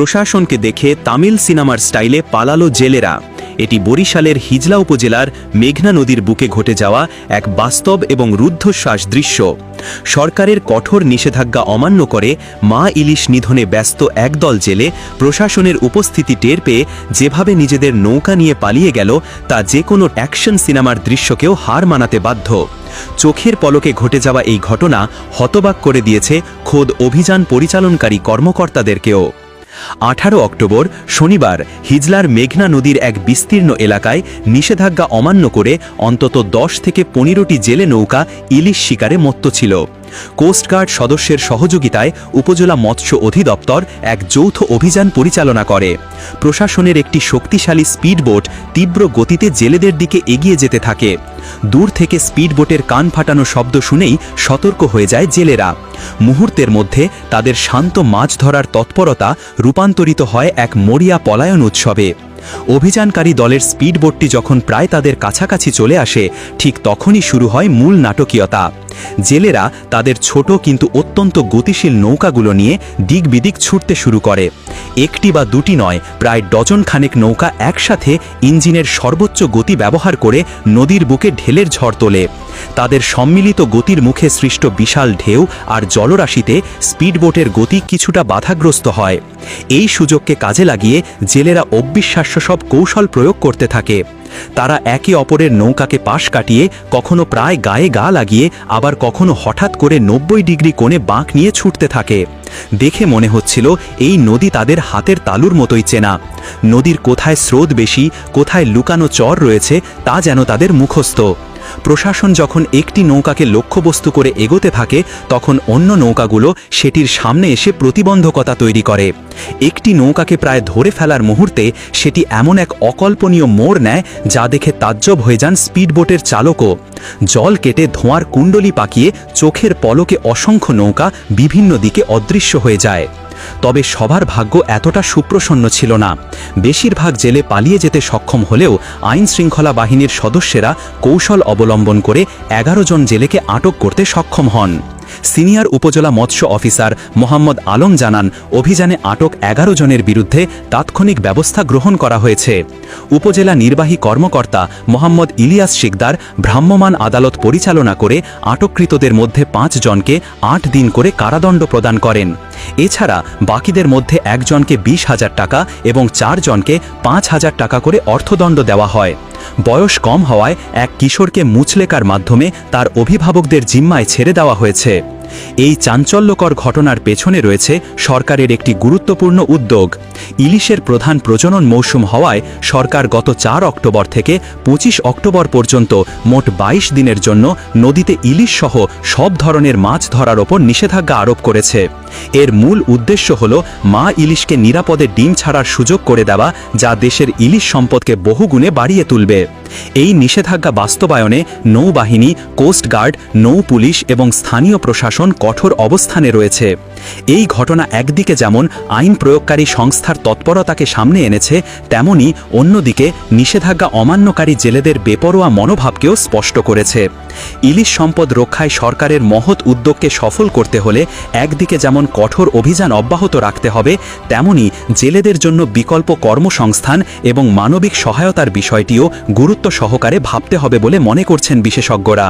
প্রশাসনকে দেখে তামিল সিনেমার স্টাইলে পালালো জেলেরা। এটি বরিশালের হিজলা উপজেলার মেঘনা নদীর বুকে ঘটে যাওয়া এক বাস্তব এবং রুদ্ধশ্বাস দৃশ্য। সরকারের কঠোর নিষেধাজ্ঞা অমান্য করে মা ইলিশ নিধনে ব্যস্ত একদল জেলে প্রশাসনের উপস্থিতি টের পেয়ে যেভাবে নিজেদের নৌকা নিয়ে পালিয়ে গেল, তা যে কোনো অ্যাকশন সিনেমার দৃশ্যকেও হার মানাতে বাধ্য। চোখের পলকে ঘটে যাওয়া এই ঘটনা হতবাক করে দিয়েছে খোদ অভিযান পরিচালনকারী কর্মকর্তাদেরকেও। আঠারো অক্টোবর, শনিবার, হিজলার মেঘনা নদীর এক বিস্তীর্ণ এলাকায় নিষেধাজ্ঞা অমান্য করে অন্তত দশ থেকে পনেরোটি জেলে নৌকা ইলিশ শিকারে মত্ত ছিল। কোস্টগার্ড সদস্যের সহযোগিতায় উপজেলা মৎস্য অধিদপ্তর এক যৌথ অভিযান পরিচালনা করে। প্রশাসনের একটি শক্তিশালী স্পিডবোট তীব্র গতিতে জেলেদের দিকে এগিয়ে যেতে থাকে। দূর থেকে স্পিডবোটের কান ফাটানো শব্দ শুনেই সতর্ক হয়ে যায় জেলেরা। মুহূর্তের মধ্যে তাদের শান্ত মাছ ধরার তৎপরতা রূপান্তরিত হয় এক মরিয়া পলায়ন উৎসবে। অভিযানকারী দলের স্পিডবোটটি যখন প্রায় তাদের কাছাকাছি চলে আসে, ঠিক তখনই শুরু হয় মূল নাটকীয়তা। জেলেরা তাদের ছোট কিন্তু অত্যন্ত গতিশীল নৌকাগুলো নিয়ে দিক বিদিক ছুটতে শুরু করে। একটি বা দুটি নয়, প্রায় ডজন খানেক নৌকা একসাথে ইঞ্জিনের সর্বোচ্চ গতি ব্যবহার করে নদীর বুকে ঢেলের ঝড় তোলে। তাদের সম্মিলিত গতির মুখে সৃষ্ট বিশাল ঢেউ আর জলরাশিতে স্পিডবোটের গতি কিছুটা বাধাগ্রস্ত হয়। এই সুযোগকে কাজে লাগিয়ে জেলেরা অবিশ্বাস্য সব কৌশল প্রয়োগ করতে থাকে। তারা একে অপরের নৌকাকে পাশ কাটিয়ে কখনো প্রায় গায়ে গা লাগিয়ে, আবার কখনো হঠাৎ করে নব্বই ডিগ্রি কোণে বাঁক নিয়ে ছুটতে থাকে। দেখে মনে হচ্ছিল এই নদী তাদের হাতের তালুর মতোই চেনা। নদীর কোথায় স্রোত বেশি, কোথায় লুকানো চর রয়েছে, তা যেন তাদের মুখস্থ। প্রশাসন যখন একটি নৌকাকে লক্ষ্যবস্তু করে এগোতে থাকে, তখন অন্য নৌকাগুলো সেটির সামনে এসে প্রতিবন্ধকতা তৈরি করে। একটি নৌকাকে প্রায় ধরে ফেলার মুহূর্তে সেটি এমন এক অকল্পনীয় মোড় নেয় যা দেখে তাজ্জব হয়ে যান স্পিডবোটের চালকও। জল কেটে ধোঁয়ার কুণ্ডলি পাকিয়ে চোখের পলকে অসংখ্য নৌকা বিভিন্ন দিকে অদৃশ্য হয়ে যায়। তবে সবার ভাগ্য এতটা সুপ্রসন্ন ছিল না। বেশিরভাগ জেলে পালিয়ে যেতে সক্ষম হলেও আইন শৃঙ্খলা বাহিনীর সদস্যেরা কৌশল অবলম্বন করে এগারো জন জেলেকে আটক করতে সক্ষম হন। সিনিয়র উপজেলা মৎস্য অফিসার মোহাম্মদ আলম জানান, অভিযানে আটক এগারো জনের বিরুদ্ধে তাৎক্ষণিক ব্যবস্থা গ্রহণ করা হয়েছে। উপজেলা নির্বাহী কর্মকর্তা মোহাম্মদ ইলিয়াস শিকদার ভ্রাম্যমাণ আদালত পরিচালনা করে আটককৃতদের মধ্যে পাঁচ জনকে আট দিন করে কারাদণ্ড প্রদান করেন। এছাড়া বাকিদের মধ্যে একজনকে বিশ হাজার টাকা এবং চারজনকে পাঁচ হাজার টাকা করে অর্থদণ্ড দেওয়া হয়। বয়স কম হওয়ায় এক কিশোরকে মুচলেকার মাধ্যমে তার অভিভাবকদের জিম্মায় ছেড়ে দেওয়া হয়েছে। এই চাঞ্চল্যকর ঘটনার পেছনে রয়েছে সরকারের একটি গুরুত্বপূর্ণ উদ্যোগ। ইলিশের প্রধান প্রজনন মৌসুম হওয়ায় সরকার গত চার অক্টোবর থেকে পঁচিশ অক্টোবর পর্যন্ত মোট ২২ দিনের জন্য নদীতে ইলিশ সহ সব ধরনের মাছ ধরার ওপর নিষেধাজ্ঞা আরোপ করেছে। এর মূল উদ্দেশ্য হল মা ইলিশকে নিরাপদে ডিম ছাড়ার সুযোগ করে দেওয়া, যা দেশের ইলিশ সম্পদকে বহুগুণে বাড়িয়ে তুলবে। এই নিষেধাজ্ঞা বাস্তবায়নে নৌবাহিনী কোস্টগার্ড নৌ পুলিশ এবং স্থানীয় প্রশাসন কঠোর অবস্থানে রয়েছে। এই ঘটনা একদিকে যেমন আইন প্রয়োগকারী সংস্থার তৎপরতাকে সামনে এনেছে, তেমনি অন্যদিকে নিষেধাজ্ঞা অমান্যকারী জেলেদের বেপরোয়া মনোভাবকেও স্পষ্ট করেছে। ইলিশ সম্পদ রক্ষায় সরকারের মহৎ উদ্যোগকে সফল করতে হলে একদিকে যেমন কঠোর অভিযান অব্যাহত রাখতে হবে, তেমনি জেলেদের জন্য বিকল্প কর্মসংস্থান এবং মানবিক সহায়তার বিষয়টিও গুরুত্ব সহকারে ভাবতে হবে বলে মনে করছেন বিশেষজ্ঞরা।